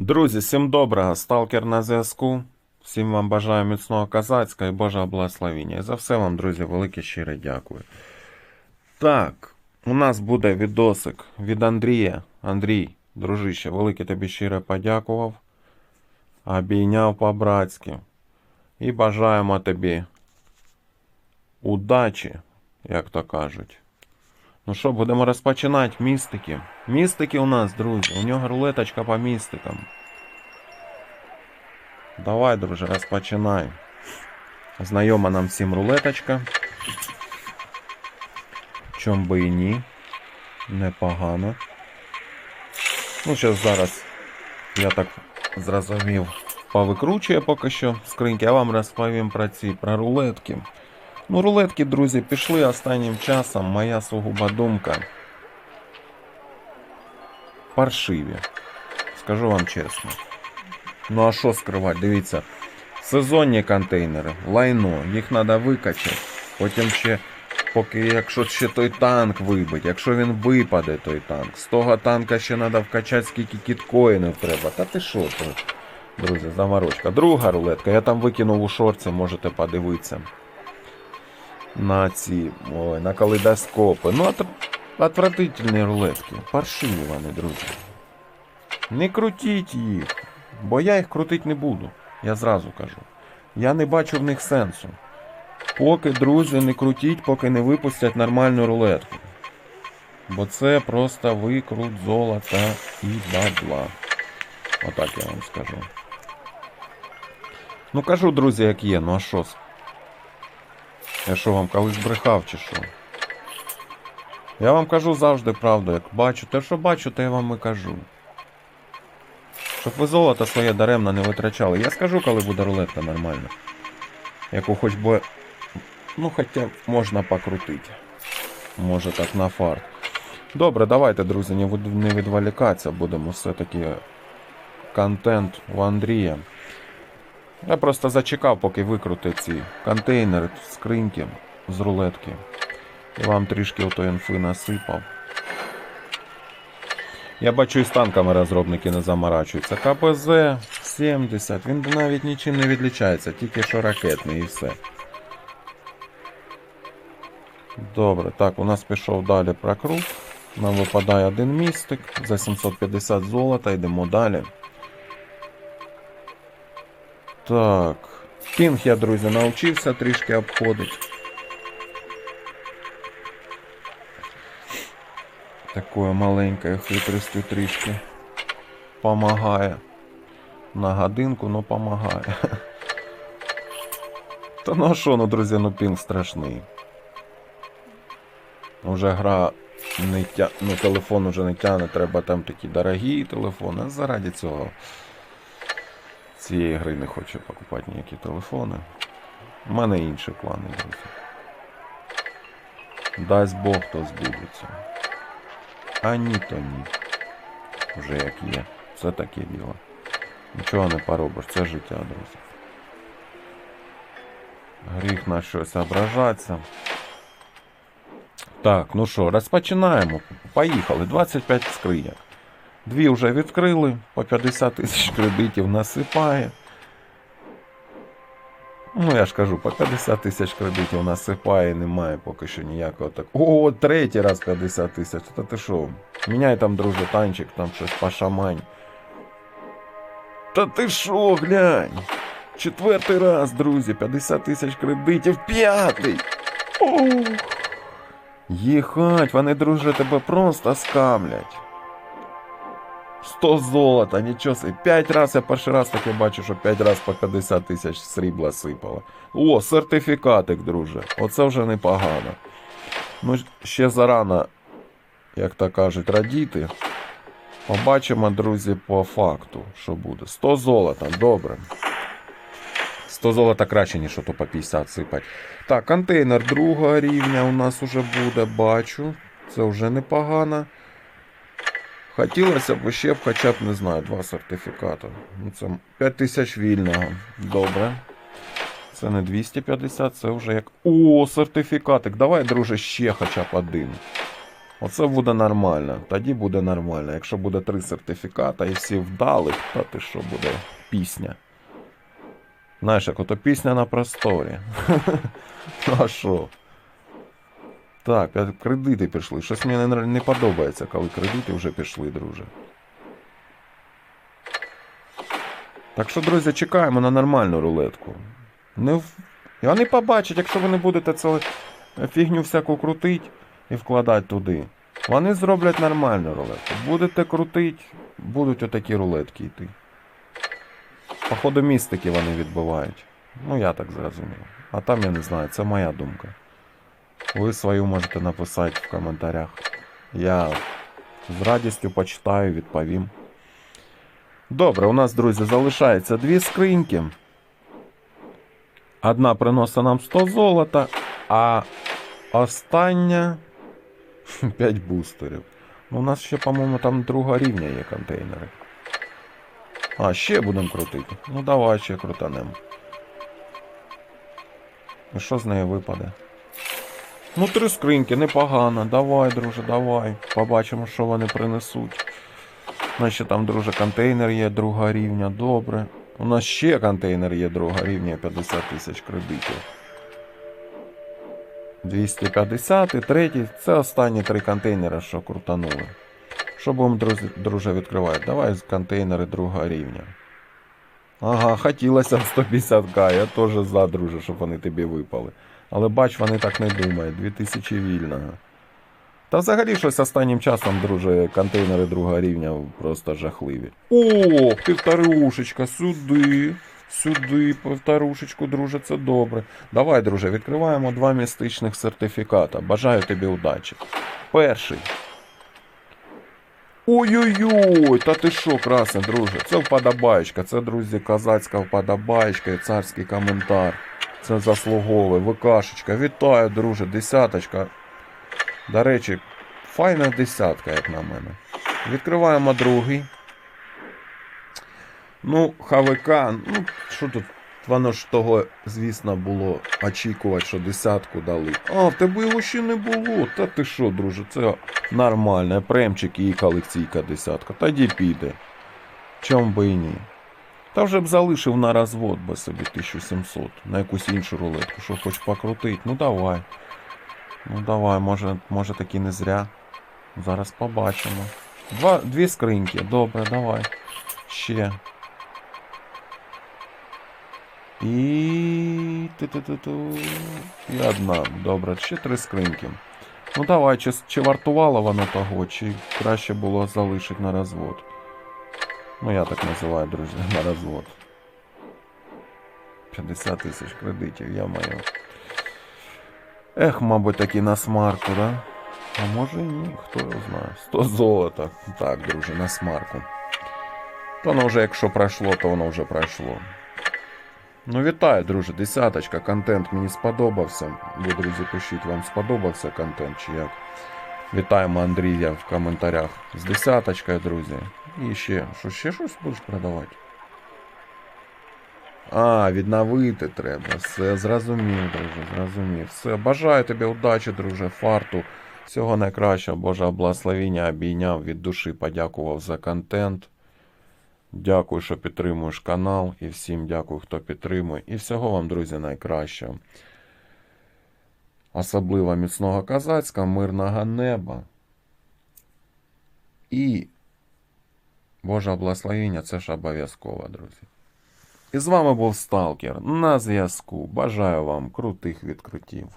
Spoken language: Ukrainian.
Друзі, всім доброго, сталкер на зв'язку. Всім вам бажаю міцного козацька і Божого благословіння. І за все вам, друзі, велике щире дякую. Так, у нас буде відосик від Андрія. Андрій, дружище, велике тобі щире подякував. Обійняв по-братськи. І бажаємо тобі удачі, як то кажуть. Ну що, будемо розпочинати містики. Містики у нас, друзі. У нього рулеточка по містикам. Давай, друже, розпочинай. Знайома нам всім рулеточка. Чом би і ні. Непогано. Ну, зараз зараз, я так зрозумів, повикручує поки що скриньки, а вам розповім про ці, про рулетки. Ну, рулетки, друзі, пішли останнім часом. Моя сугуба думка. Паршиві. Скажу вам чесно. Ну а що скривати? Дивіться. Сезонні контейнери, лайно, їх треба викачати. Потім ще, поки якщо ще той танк вибить, якщо він випаде, той танк. З того танка ще треба вкачати, скільки кіткоїнів треба. Та ти що то? Друзі, заморочка. Друга рулетка, я там викинув у шорці, можете подивитися на ці ой, на калейдоскопи. Ну, от, отвратительні рулетки. Паршиві вони, друзі. Не крутіть їх, бо я їх крутити не буду. Я зразу кажу. Я не бачу в них сенсу. Поки, друзі, не крутіть, поки не випустять нормальну рулетку. Бо це просто викрут золота і бабла. Отак я вам скажу. Ну кажу, друзі, як є, ну а що? Я що вам колись брехав чи що? Я вам кажу завжди правду, як бачу. Те, що бачу, те я вам і кажу. Щоб ви золото своє даремно не витрачали. Я скажу, коли буде рулетка нормальна. Яку хоч би. Ну, хоча можна покрутити. Може так на фарт. Добре, давайте, друзі, не від- не відволікатися, будемо все-таки контент у Андрія. Я просто зачекав, поки викрутить ці контейнери, скриньки з рулетки. І вам трішки ото інфи насипав. Я бачу і з танками розробники не заморачуються. КПЗ 70, він навіть нічим не відлічається, тільки що ракетний і все. Добре, так, у нас пішов далі прокрут. Нам випадає один містик за 750 золота, йдемо далі. Так. Пінг я, друзі, навчився трішки обходити. Такою маленькою хитростю трішки помагає. На годинку, ну помагає. Та ну що, ну, друзі, ну пінг страшний. Уже гра не тя... ну, телефон уже не тягне, треба там такі дорогі телефони. Заради цього цієї гри не хочу покупати ніякі телефони. У мене інші плани, друзі. Дасть Бог, то збудеться. А ні, то ні. Вже як є. Це таке діло. Нічого не поробиш, це життя, друзі. Гріх на щось ображатися. Так, ну що, розпочинаємо. Поїхали. 25 скриньок. Дві вже відкрили, по 50 тисяч кредитів насипає. Ну, я ж кажу, по 50 тисяч кредитів насипає, немає поки що ніякого так. О, третій раз 50 тисяч. Та ти що? Міняй там, друже, танчик, там щось пошамань. Та ти що, глянь? Четвертий раз, друзі, 50 тисяч кредитів, п'ятий. Ох. Їхать, вони, друже, тебе просто скамлять. 100 золота, нічого собі. 5 раз я перший раз таке бачу, що 5 раз по 50 тисяч срібла сипало. О, сертифікатик, друже. Оце вже непогано. Ну, ще зарано, як то кажуть, радіти. Побачимо, друзі, по факту, що буде. 100 золота, добре. 100 золота краще, ніж ото по 50 сипать. Так, контейнер другого рівня у нас уже буде, бачу. Це вже непогано. Хотілося б ще б хоча б, не знаю, два сертифікати. Ну, це 5 тисяч вільного. Добре. Це не 250, це вже як. О, сертифікатик. Давай, друже, ще хоча б один. Оце буде нормально. Тоді буде нормально. Якщо буде три сертифіката і всі вдали, то ти що буде пісня. Знаєш, як ото пісня на просторі. Ну а що? Так, кредити пішли. Щось мені не, подобається, коли кредити вже пішли, друже. Так що, друзі, чекаємо на нормальну рулетку. Не в... І вони побачать, якщо ви не будете цю фігню всяку крутити і вкладати туди. Вони зроблять нормальну рулетку. Будете крутити, будуть отакі рулетки йти. Походу містики вони відбивають. Ну, я так зрозумів. А там я не знаю, це моя думка. Ви свою можете написати в коментарях. Я з радістю почитаю, відповім. Добре, у нас, друзі, залишається дві скриньки. Одна приносить нам 100 золота, а остання 5 бустерів. Ну, у нас ще, по-моєму, там друга рівня є контейнери. А, ще будемо крутити. Ну давай ще крутанемо. Що з неї випаде? Ну, три скриньки, непогано. Давай, друже, давай. Побачимо, що вони принесуть. У там, друже, контейнер є друга рівня, добре. У нас ще контейнер є друга рівня, 50 тисяч кредитів. 250 і третій. Це останні три контейнери, що крутанули. Що будемо, друзі, друже, відкривати? Давай контейнери друга рівня. Ага, хотілося 150к, я теж за, друже, щоб вони тобі випали. Але бач, вони так не думають. 2000 вільного. Та взагалі щось останнім часом, друже, контейнери другого рівня просто жахливі. О, півторушечка, сюди. Сюди, півторушечку, друже, це добре. Давай, друже, відкриваємо два містичних сертифіката. Бажаю тобі удачі. Перший. Ой-ой-ой, та ти що, красне, друже? Це вподобаєчка, це, друзі, козацька вподобаєчка і царський коментар. Це заслуговує. ВКшечка. Вітаю, друже, десяточка. До речі, файна десятка, як на мене. Відкриваємо другий. Ну, ХВК, ну, що тут? Воно ж того, звісно, було очікувати, що десятку дали. А, в тебе його ще не було. Та ти що, друже, це нормально. Премчик і колекційка десятка. Тоді піде. Чом би і ні. Та вже б залишив на розвод би собі 1700 на якусь іншу рулетку, що хоч покрутить. Ну давай. Ну давай, може, може таки не зря. Зараз побачимо. Два, дві скриньки, добре, давай. Ще. І. ту-ту-ту-ту. І одна. Добре, ще три скриньки. Ну давай, чи, чи вартувало воно того, чи краще було залишити на розвод. Ну я так називаю, друзі, на розвод. 50 тисяч кредитів, я маю. Ех, мабуть, таки на смарку, да? А може і ні, хто його знає. 100 золота. Так, друже, на смарку. То воно вже, якщо пройшло, то воно вже пройшло. Ну, вітаю, друже, десяточка, контент мені сподобався. Ви, друзі, пишіть, вам сподобався контент чи як. Вітаємо Андрія в коментарях з десяточкою, друзі. І ще, що ще щось будеш продавати? А, відновити треба. Все, зрозумів, друже, зрозумів. Все, бажаю тобі удачі, друже, фарту. Всього найкращого, Божа благословіння обійняв від душі, подякував за контент. Дякую, що підтримуєш канал. І всім дякую, хто підтримує. І всього вам, друзі, найкращого. Особливо міцного козацька, мирного неба. І Боже благословення. це ж обов'язково, друзі. І з вами був Сталкер на зв'язку. Бажаю вам крутих відкриттів.